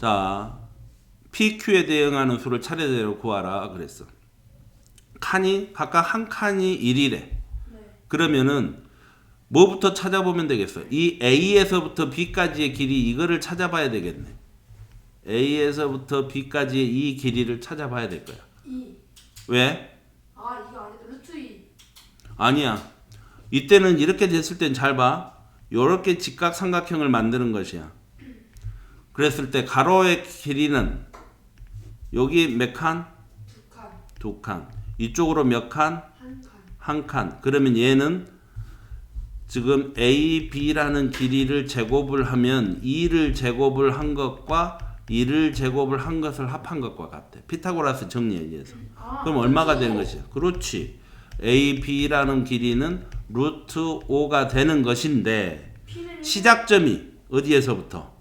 자, PQ에 대응하는 수를 차례대로 구하라 그랬어. 칸이 각각 한 칸이 1이래. 그러면은 뭐부터 찾아보면 되겠어? 이 A에서부터 B까지의 길이 이거를 찾아봐야 되겠네. A에서부터 B까지의 이 길이를 찾아봐야 될 거야. 2. 왜? 아 이거 아니다. 루트 2. 아니야. 이때는 이렇게 됐을 땐 잘 봐. 요렇게 직각 삼각형을 만드는 것이야. 그랬을 때 가로의 길이는 여기 몇 칸? 2칸. 두 칸. 이쪽으로 몇 칸? 1칸. 한 칸. 그러면 얘는 지금 A, B라는 길이를 제곱을 하면 2를 제곱을 한 것과 2를 제곱을 한 것을 합한 것과 같아. 피타고라스 정리에 의해서. 아, 그럼 얼마가 되는 것이야? 그렇지. A, B라는 길이는 루트 5가 되는 것인데 시작점이 어디에서부터?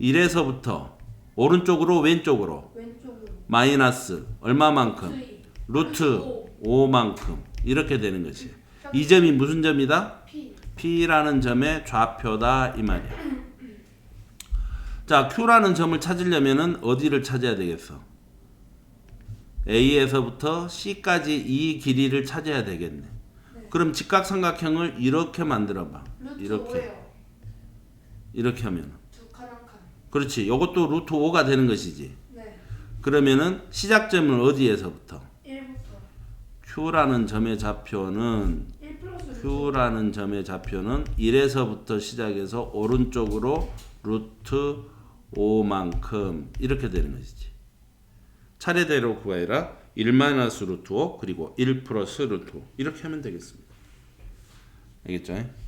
1부터 1에서부터 오른쪽으로 왼쪽으로 왼쪽으로 마이너스 얼마만큼? 루트 2. 루트 5만큼 이렇게 되는 것이야. 이 점이 무슨 점이다? P. P라는 점의 좌표다 이 말이야. 자, Q라는 점을 찾으려면은 어디를 찾아야 되겠어? A에서부터 C까지 이 길이를 찾아야 되겠네. 그럼 직각삼각형을 이렇게 만들어 봐. 이렇게 5예요. 이렇게 하면. 2칸 1칸. 그렇지. 이것도 루트 5가 되는 것이지. 네. 그러면은 시작점은 어디에서부터? 1부터 Q라는 점의 좌표는 1 플러스 루트 Q라는 점의 좌표는 1에서부터 시작해서 오른쪽으로 루트 5만큼 이렇게 되는 것이지. 차례대로 구해라. 1 마이너스 루트 5 그리고 1 플러스 루트 5 이렇게 하면 되겠습니다. 알겠죠?